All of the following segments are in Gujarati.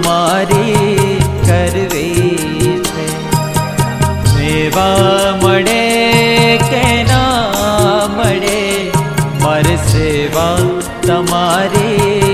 તમારી કરવી છે. સેવા મળે કે ના મળે મારે સેવા તમારી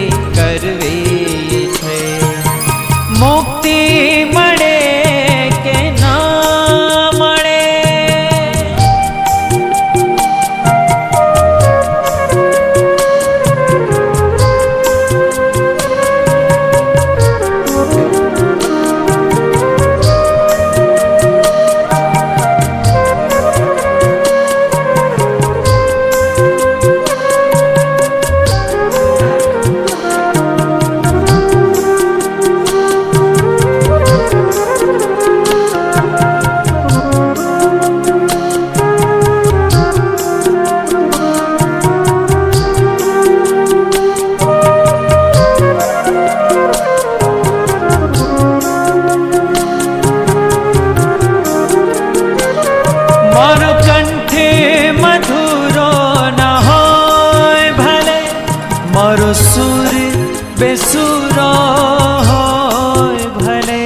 મારો સુર બેસુરો હોય ભલે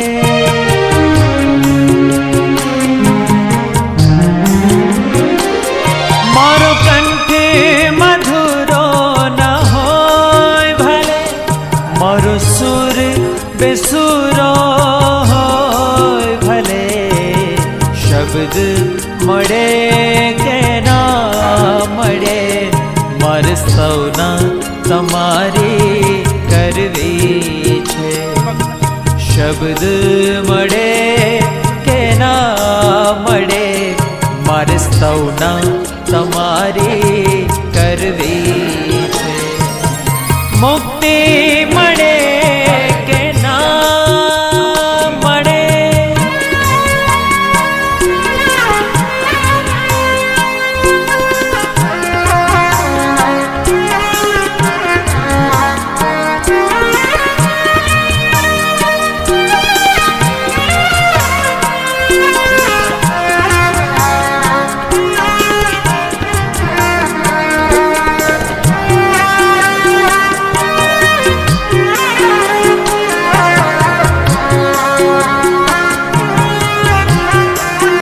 મારો કંઠે મધુરો ન હોય ભલે મારો સુર બેસુરો હોય ભલે શબ્દ મળે કે ના મળે મારે સૌના તમારી કરવી છે. શબ્દ મળે કે ના મળે મારે સૌના તમારી કરવી છે. મુક્તિ